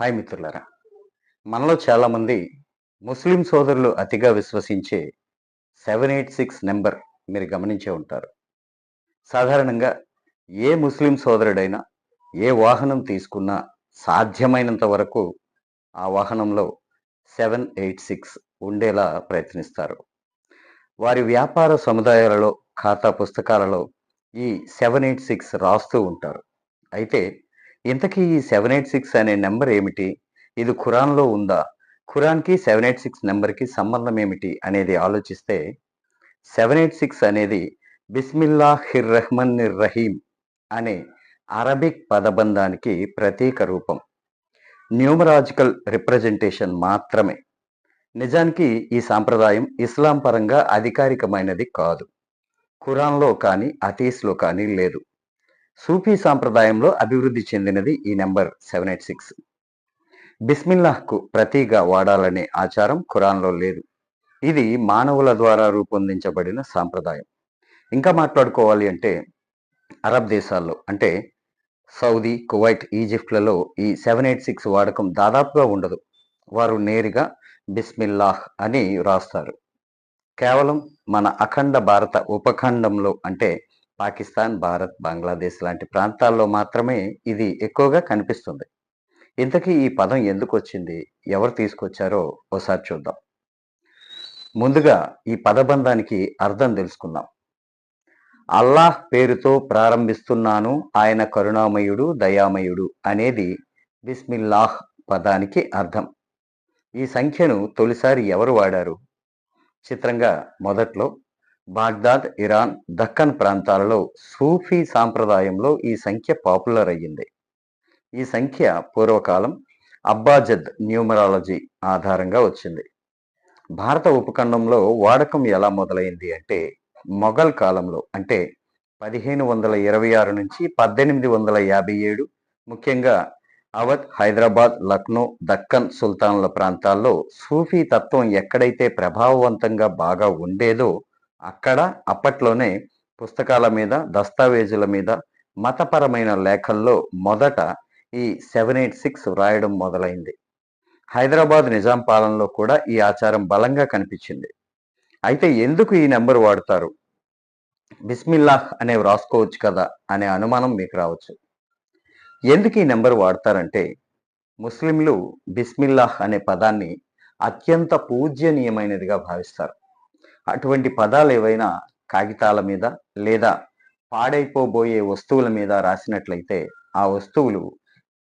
Hi మిత్రులారా. మనలో చాలామంది ముస్లిం సోదరులు అతిగా విశ్వసించే సెవెన్ ఎయిట్ సిక్స్ నెంబర్ మీరు గమనించే ఉంటారు. సాధారణంగా ఏ ముస్లిం సోదరుడైనా ఏ వాహనం తీసుకున్నా సాధ్యమైనంత వరకు ఆ వాహనంలో సెవెన్ ఎయిట్ సిక్స్ ఉండేలా ప్రయత్నిస్తారు. వారి వ్యాపార సముదాయాలలో ఖాతా పుస్తకాలలో ఈ సెవెన్ ఎయిట్ సిక్స్ రాస్తూ ఉంటారు. అయితే ఇంతకీ ఈ సెవెన్ ఎయిట్ సిక్స్ అనే నెంబర్ ఏమిటి? ఇది ఖురాన్లో ఉందా? ఖురాన్కి సెవెన్ ఎయిట్ సిక్స్ నెంబర్కి సంబంధం ఏమిటి అనేది ఆలోచిస్తే సెవెన్ ఎయిట్ సిక్స్ అనేది బిస్మిల్లా హిర్ రహ్మన్ రహీం అనే అరబిక్ పదబంధానికి ప్రతీక రూపం. న్యూమరాజికల్ రిప్రజెంటేషన్ మాత్రమే. నిజానికి ఈ సాంప్రదాయం ఇస్లాం పరంగా అధికారికమైనది కాదు. ఖురాన్లో కానీ అతీస్లో కానీ లేదు. సూఫీ సాంప్రదాయంలో అభివృద్ధి చెందినది ఈ నెంబర్ సెవెన్ ఎయిట్ సిక్స్. బిస్మిల్లాహ్కు ప్రతిగా వాడాలనే ఆచారం ఖురాన్లో లేదు. ఇది మానవుల ద్వారా రూపొందించబడిన సాంప్రదాయం. ఇంకా మాట్లాడుకోవాలి అంటే అరబ్ దేశాల్లో అంటే సౌదీ కువైట్ ఈజిప్ట్లలో ఈ సెవెన్ ఎయిట్ సిక్స్ వాడకం దాదాపుగా ఉండదు. వారు నేరుగా బిస్మిల్లాహ్ అని రాస్తారు. కేవలం మన అఖండ భారత ఉపఖండంలో అంటే పాకిస్తాన్ భారత్ బంగ్లాదేశ్ లాంటి ప్రాంతాల్లో మాత్రమే ఇది ఎక్కువగా కనిపిస్తుంది. ఇంతకీ ఈ పదం ఎందుకు వచ్చింది? ఎవరు తీసుకొచ్చారో ఒకసారి చూద్దాం. ముందుగా ఈ పదబంధానికి అర్థం తెలుసుకుందాం. అల్లాహ్ పేరుతో ప్రారంభిస్తున్నాను ఆయన కరుణామయుడు దయామయుడు అనేది బిస్మిల్లాహ్ పదానికి అర్థం. ఈ సంఖ్యను తొలిసారి ఎవరు వాడారు? చిత్రంగా మొదట్లో బాగ్దాద్ ఇరాన్ దక్కన్ ప్రాంతాలలో సూఫీ సాంప్రదాయంలో ఈ సంఖ్య పాపులర్ అయ్యింది ఈ సంఖ్య పూర్వకాలం అబ్బాజద్ న్యూమరాలజీ ఆధారంగా వచ్చింది. భారత ఉపఖండంలో వాడకం ఎలా మొదలైంది అంటే మొఘల్ కాలంలో అంటే పదిహేను వందల ఇరవై ఆరు నుంచి పద్దెనిమిది వందల యాభై ఏడు ముఖ్యంగా అవధ్ హైదరాబాద్ లక్నో దక్కన్ సుల్తాన్ల ప్రాంతాల్లో సూఫీ తత్వం ఎక్కడైతే ప్రభావవంతంగా బాగా ఉండేదో అక్కడ అప్పట్లోనే పుస్తకాల మీద దస్తావేజుల మీద మతపరమైన లేఖల్లో మొదట ఈ సెవెన్ ఎయిట్ సిక్స్ వ్రాయడం మొదలైంది. హైదరాబాద్ నిజాం పాలనలో కూడా ఈ ఆచారం బలంగా కనిపించింది. అయితే ఎందుకు ఈ నెంబర్ వాడతారు? బిస్మిల్లాహ్ అనే వ్రాసుకోవచ్చు కదా అనే అనుమానం మీకు రావచ్చు. ఎందుకు ఈ నెంబర్ వాడతారంటే ముస్లింలు బిస్మిల్లాహ్ అనే పదాన్ని అత్యంత పూజ్యనీయమైనదిగా భావిస్తారు. అటువంటి పదాలు ఏవైనా కాగితాల మీద లేదా పాడైపోబోయే వస్తువుల మీద రాసినట్లయితే ఆ వస్తువులు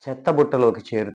చెత్తబుట్టలోకి చేరు